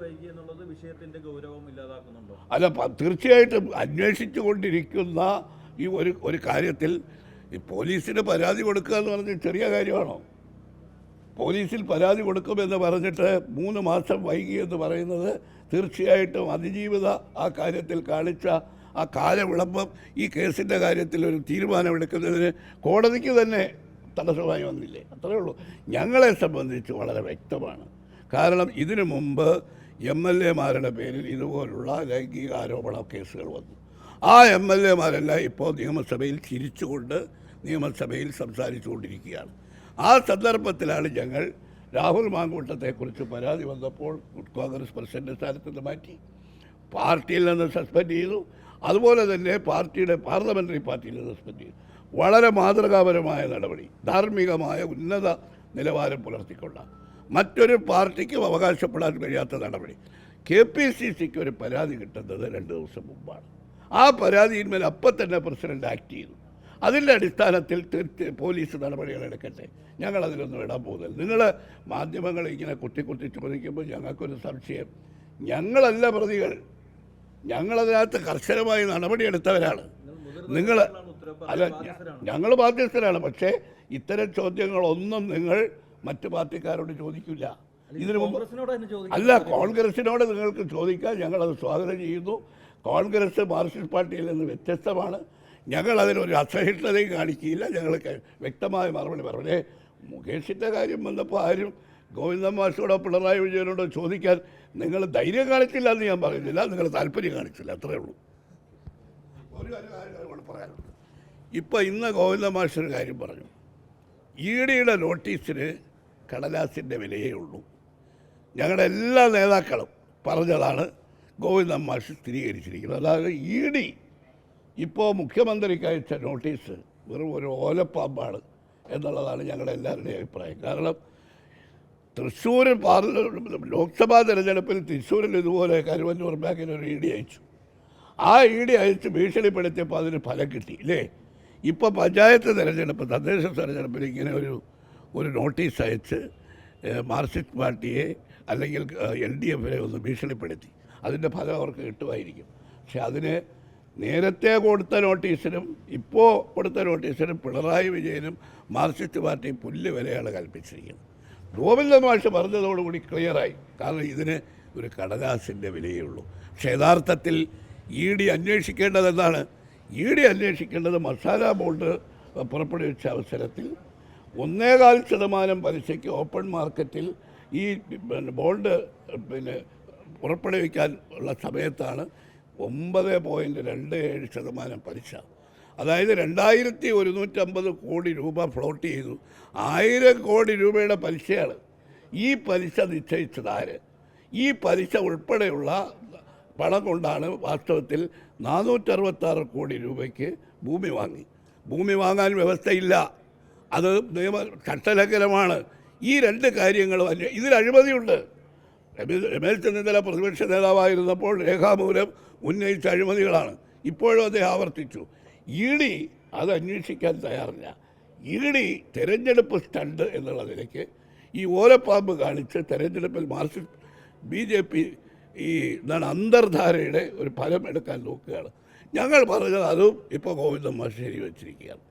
വൈകി എന്നുള്ളത് വിഷയത്തിന്റെ അല്ല തീർച്ചയായിട്ടും അന്വേഷിച്ചു കൊണ്ടിരിക്കുന്ന ഈ ഒരു ഒരു കാര്യത്തിൽ ഈ പോലീസിന് പരാതി കൊടുക്കുക എന്ന് പറഞ്ഞ ചെറിയ കാര്യമാണോ? പോലീസിൽ പരാതി കൊടുക്കുമെന്ന് പറഞ്ഞിട്ട് മൂന്ന് മാസം വൈകി എന്ന് പറയുന്നത് തീർച്ചയായിട്ടും അതിജീവിത ആ കാര്യത്തിൽ കാണിച്ച ആ കാലവിളംബം ഈ കേസിന്റെ കാര്യത്തിൽ ഒരു തീരുമാനമെടുക്കുന്നതിന് കോടതിക്ക് തന്നെ തടസ്സമായി വന്നില്ലേ? അത്രയേ ഉള്ളൂ. ഞങ്ങളെ സംബന്ധിച്ച് വളരെ വ്യക്തമാണ്. കാരണം ഇതിനു മുമ്പ് എം എൽ എമാരുടെ പേരിൽ ഇതുപോലുള്ള ലൈംഗിക ആരോപണ കേസുകൾ വന്നു. ആ എം എൽ എമാരെല്ലാം ഇപ്പോൾ നിയമസഭയിൽ ചിരിച്ചുകൊണ്ട് നിയമസഭയിൽ സംസാരിച്ചുകൊണ്ടിരിക്കുകയാണ്. ആ സന്ദർഭത്തിലാണ് ഞങ്ങൾ രാഹുൽ മാങ്കൂട്ടത്തെക്കുറിച്ച് പരാതി വന്നപ്പോൾ കോൺഗ്രസ് പ്രസിഡന്റ് സ്ഥാനത്ത് നിന്ന് മാറ്റി. പാർട്ടിയിൽ നിന്ന് സസ്പെൻഡ് ചെയ്തു. അതുപോലെ തന്നെ പാർട്ടിയുടെ പാർലമെന്ററി പാർട്ടിയിൽ നിന്ന് സസ്പെൻഡ് ചെയ്തു. വളരെ മാതൃകാപരമായ നടപടി ധാർമ്മികമായ ഉന്നത നിലവാരം പുലർത്തിക്കൊണ്ട മറ്റൊരു പാർട്ടിക്കും അവകാശപ്പെടാൻ കഴിയാത്ത നടപടി. കെ പി സി സിക്ക് ഒരു പരാതി കിട്ടുന്നത് രണ്ട് ദിവസം മുമ്പാണ്. ആ പരാതിയിന്മേൽ അപ്പം തന്നെ പ്രസിഡന്റ് ആക്ട് ചെയ്തു. അതിന്റെ അടിസ്ഥാനത്തിൽ പോലീസ് നടപടികൾ എടുക്കട്ടെ. ഞങ്ങൾ അതിലൊന്നും ഇടാൻ പോകുന്നില്ല. നിങ്ങൾ മാധ്യമങ്ങൾ ഇങ്ങനെ കുത്തി കുത്തി ചോദിക്കുമ്പോൾ ഞങ്ങൾക്കൊരു സംശയം. ഞങ്ങളല്ല പ്രതികൾ. ഞങ്ങളതിനകത്ത് കർശനമായി നടപടിയെടുത്തവരാണ് നിങ്ങൾ അല്ല ഞങ്ങൾ ബാധ്യസ്ഥരാണ്. പക്ഷേ ഇത്തരം ചോദ്യങ്ങളൊന്നും നിങ്ങൾ മറ്റു പാർട്ടിക്കാരോട് ചോദിക്കില്ല. ഇതിനു മുമ്പ് ചോദിക്കും. അല്ല കോൺഗ്രസിനോട് നിങ്ങൾക്ക് ചോദിക്കാൻ ഞങ്ങളത് സ്വാഗതം ചെയ്യുന്നു. കോൺഗ്രസ് മാർക്സിസ്റ്റ് പാർട്ടിയിൽ നിന്ന് വ്യത്യസ്തമാണ്. ഞങ്ങൾ അതിനൊരു അസഹിഷ്ണുതയും കാണിക്കില്ല ഞങ്ങൾ വ്യക്തമായ മറുപടി പറഞ്ഞു മുകേഷിന്റെ കാര്യം വന്നപ്പോൾ ആരും ഗോവിന്ദൻ മാഷോടോ പിണറായി വിജയനോടോ ചോദിക്കാൻ നിങ്ങൾ ധൈര്യം കാണിച്ചില്ല എന്ന് ഞാൻ പറയുന്നില്ല. നിങ്ങൾ താല്പര്യം കാണിച്ചില്ല. അത്രേ ഉള്ളൂ. ഒരു കാര്യം പറയാനുള്ളൂ ഇപ്പം പറയാനുണ്ട് ഇപ്പോൾ ഇന്ന് ഗോവിന്ദ മാഷൊരു കാര്യം പറഞ്ഞു. ഇ ഡിയുടെ നോട്ടീസിന് കടലാസിന്റെ വിലയേ ഉള്ളൂ. ഞങ്ങളുടെ എല്ലാ നേതാക്കളും പറഞ്ഞതാണ് ഗോവിന്ദൻ മാഷ് സ്ഥിരീകരിച്ചിരിക്കുന്നത് അതായത് ഇ ഡി ഇപ്പോൾ മുഖ്യമന്ത്രിക്ക് അയച്ച നോട്ടീസ് വെറും ഒരു ഓലപ്പാമ്പാണ് എന്നുള്ളതാണ് ഞങ്ങളുടെ എല്ലാവരുടെയും അഭിപ്രായം. കാരണം തൃശ്ശൂർ പാർലമെന്റ് ലോക്സഭാ തെരഞ്ഞെടുപ്പിൽ തൃശ്ശൂരിൽ ഇതുപോലെ കരുവന്നൂർ ബാങ്കിന് ഒരു ഇ ഡി അയച്ചു. ആ ഇ ഡി അയച്ച് ഭീഷണിപ്പെടുത്തിയപ്പോൾ അതിന് ഫലം കിട്ടി ഇല്ലേ? ഇപ്പോൾ പഞ്ചായത്ത് തിരഞ്ഞെടുപ്പ് തദ്ദേശ തെരഞ്ഞെടുപ്പിൽ ഇങ്ങനെ ഒരു ഒരു നോട്ടീസ് അയച്ച് മാർക്സിസ്റ്റ് പാർട്ടിയെ അല്ലെങ്കിൽ എൽ ഡി എഫിനെ ഒന്ന് ഭീഷണിപ്പെടുത്തി. അതിന്റെ ഫലം അവർക്ക് കിട്ടുമായിരിക്കും. പക്ഷെ അതിന് നേരത്തെ കൊടുത്ത നോട്ടീസിനും ഇപ്പോൾ കൊടുത്ത നോട്ടീസിനും പിണറായി വിജയനും മാർക്സിസ്റ്റ് പാർട്ടി പുല്ല് വിലയാണ് കൽപ്പിച്ചിരിക്കുന്നത്. ഗോവിന്ദ മാഷ് പറഞ്ഞതോടുകൂടി ക്ലിയറായി. കാരണം ഇതിന് ഒരു കടലാസിന്റെ വിലയേ ഉള്ളൂ. പക്ഷേ യഥാർത്ഥത്തിൽ ഇ ഡി അന്വേഷിക്കേണ്ടത് എന്താണ് ഇ ഡി അന്വേഷിക്കേണ്ടത് മസാല ബോണ്ട് പുറപ്പെടുവിച്ച അവസരത്തിൽ ഒന്നേകാൽ ശതമാനം പലിശയ്ക്ക് ഓപ്പൺ മാർക്കറ്റിൽ ഈ ബോണ്ട് പിന്നെ പുറപ്പെടുവിക്കാൻ ഉള്ള സമയത്താണ് ഒമ്പത് പോയിന്റ് രണ്ട് ഏഴ് ശതമാനം പലിശ. അതായത് രണ്ടായിരത്തി ഒരുന്നൂറ്റമ്പത് കോടി രൂപ ഫ്ലോട്ട് ചെയ്തു. ആയിരം കോടി രൂപയുടെ പലിശയാണ്. ഈ പലിശ നിശ്ചയിച്ചത് ആര്? ഈ പലിശ ഉൾപ്പെടെയുള്ള പണം കൊണ്ടാണ് വാസ്തവത്തിൽ നാനൂറ്ററുപത്താറ് കോടി രൂപയ്ക്ക് ഭൂമി വാങ്ങി. ഭൂമി വാങ്ങാൻ വ്യവസ്ഥയില്ല. അത് നിയമ ചട്ടലംഘനമാണ് ഈ രണ്ട് കാര്യങ്ങളും അന്വേ ഇതിൽ അഴിമതിയുണ്ട്. രമേശ് ചെന്നിത്തല പ്രതിപക്ഷ നേതാവായിരുന്നപ്പോൾ രേഖാമൂലം ഉന്നയിച്ച അഴിമതികളാണ്. ഇപ്പോഴും അദ്ദേഹം ആവർത്തിച്ചു. ഇ ഡി അത് അന്വേഷിക്കാൻ തയ്യാറില്ല. ഇ ഡി തെരഞ്ഞെടുപ്പ് സ്റ്റണ്ട് എന്നുള്ള നിലയ്ക്ക് ഈ ഓലപ്പാമ്പ് കാണിച്ച് തെരഞ്ഞെടുപ്പിൽ മാർക്സിസ്റ്റ് ബി ജെ പി ഈ എന്താണ് അന്തർധാരയുടെ ഒരു ഫലം എടുക്കാൻ നോക്കുകയാണ്. ഞങ്ങൾ പറഞ്ഞത് അതും ഇപ്പോൾ ഗോവിന്ദൻ മാഷ് ശരി വെച്ചിരിക്കുകയാണ്.